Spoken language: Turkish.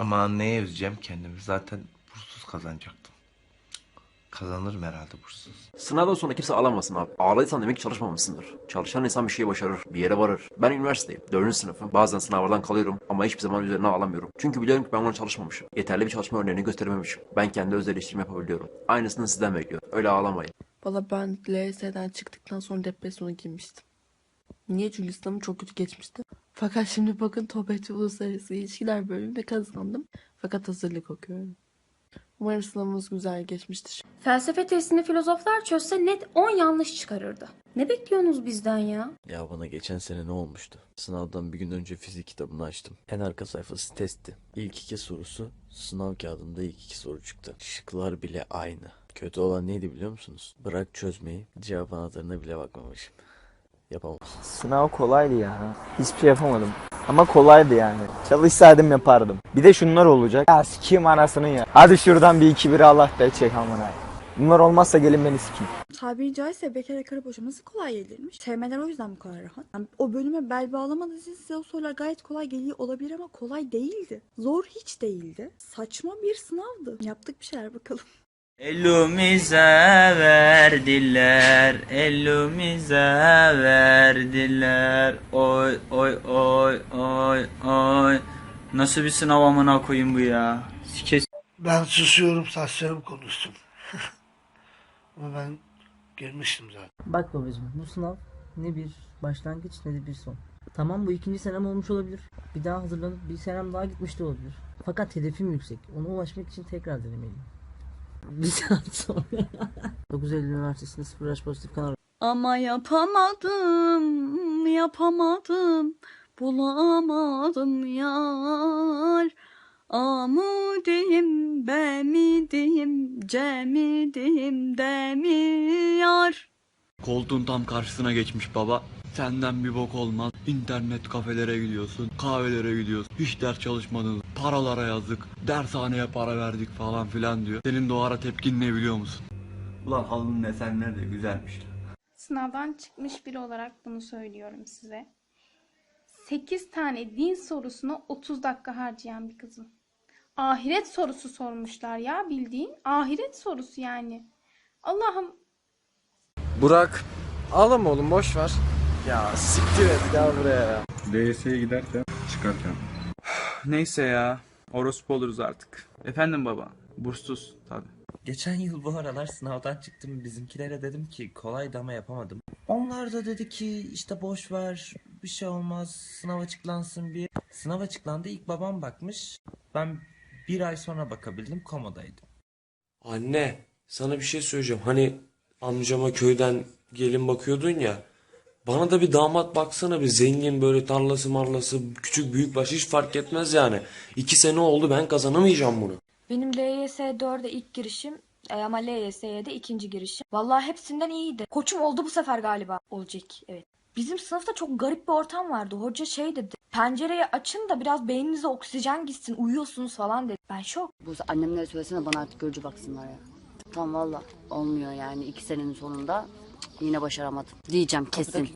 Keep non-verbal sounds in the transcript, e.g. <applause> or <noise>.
Ama neye üzeceğim kendimi? Zaten burssuz kazanacaktım. Kazanırım herhalde burssuz. Sınavdan sonra kimse ağlamasın abi. Ağladıysan demek ki çalışmamışsındır. Çalışan insan bir şey başarır, bir yere varır. Ben üniversitedeyim, 4. sınıfım. Bazen sınavlardan kalıyorum ama hiçbir zaman üzerine ağlamıyorum. Çünkü biliyorum ki ben ona çalışmamışım. Yeterli bir çalışma örneğini gösterememişim. Ben kendi öz eleştirme yapabiliyorum. Aynısını sizden bekliyorum. Öyle ağlamayın. Valla ben LS'den çıktıktan sonra depresyona girmiştim. Niye? Çünkü sınavım çok kötü geçmişti. Fakat şimdi bakın TOBET Uluslararası İlişkiler bölümünde kazandım. Fakat hazırlık okuyorum. Umarım sınavımız güzel geçmiştir. Felsefe testini filozoflar çözse net 10 yanlış çıkarırdı. Ne bekliyorsunuz bizden ya? Ya bana geçen sene ne olmuştu? Sınavdan bir gün önce fizik kitabını açtım. En arka sayfası testti. İlk iki sorusu sınav kağıdında ilk iki soru çıktı. Şıklar bile aynı. Kötü olan neydi biliyor musunuz? Bırak çözmeyi, cevap anahtarına bile bakmamışım. Yapamam. Sınav kolaydı ya. Hiçbir şey yapamadım. Ama kolaydı yani. Çalışsaydım yapardım. Bir de şunlar olacak. Ya sikeyim anasını ya. Hadi şuradan bir iki bir Allah be çek amına. Bunlar olmazsa gelin beni sikeyim. Tabiri caizse bekara karı boşaması kolay gelirmiş. Sevmeler o yüzden bu kadar rahat. Yani o bölüme bel bağlamadıysa size o sorular gayet kolay geliyor olabilir ama kolay değildi. Zor hiç değildi. Saçma bir sınavdı. Yaptık bir şeyler bakalım. Elimize verdiler, elimize verdiler. Oy oy oy oy oy. Nasıl bir sınav amına koyayım bu ya? Sike Ben susuyorum saçlarım konuşsun. <laughs> Ama ben girmiştim zaten. Bak babacığım bu sınav ne bir başlangıç ne de bir son. Tamam bu ikinci senem olmuş olabilir. Bir daha hazırlanıp bir senem daha gitmiş de olabilir. Fakat hedefim yüksek. Ona ulaşmak için tekrar denemeliyim. Bir saat sonra. <laughs> 9 Eylül Üniversitesi'nde sıfır yaş pozitif kan Ama yapamadım, yapamadım, bulamadım yar. A mı diyeyim, B mi diyeyim, C mi diyeyim, D mi yar? Koltuğun tam karşısına geçmiş baba. Senden bir bok olmaz. İnternet kafelere gidiyorsun, kahvelere gidiyorsun. Hiç ders çalışmadın, paralara yazdık, dershaneye para verdik falan filan diyor. Senin de o ara tepkin ne biliyor musun? Ulan halının esenler de güzelmiş. Sınavdan çıkmış biri olarak bunu söylüyorum size. 8 tane din sorusuna 30 dakika harcayan bir kızım. Ahiret sorusu sormuşlar ya bildiğin. Ahiret sorusu yani. Allah'ım Burak. Ağlama oğlum boş ver. Ya siktir et gel buraya ya. DS'ye giderken çıkarken. Neyse ya. Orospu oluruz artık. Efendim baba. Burssuz tabi. Geçen yıl bu aralar sınavdan çıktım. Bizimkilere dedim ki kolaydı ama yapamadım. Onlar da dedi ki işte boş ver bir şey olmaz sınav açıklansın bir. Sınav açıklandı ilk babam bakmış. Ben bir ay sonra bakabildim komadaydım. Anne, sana bir şey söyleyeceğim. Hani amcama köyden gelin bakıyordun ya. Bana da bir damat baksana bir zengin böyle tarlası marlası küçük büyük baş hiç fark etmez yani. İki sene oldu ben kazanamayacağım bunu. Benim LYS 4'e ilk girişim e, ama LYS'ye de ikinci girişim. Vallahi hepsinden iyiydi. Koçum oldu bu sefer galiba. Olacak evet. Bizim sınıfta çok garip bir ortam vardı. Hoca şey dedi. Pencereyi açın da biraz beyninize oksijen gitsin. Uyuyorsunuz falan dedi. Ben şok. Bu annemlere söylesene bana artık görücü baksınlar ya. Tam valla olmuyor yani iki senenin sonunda yine başaramadım. Diyeceğim kesin.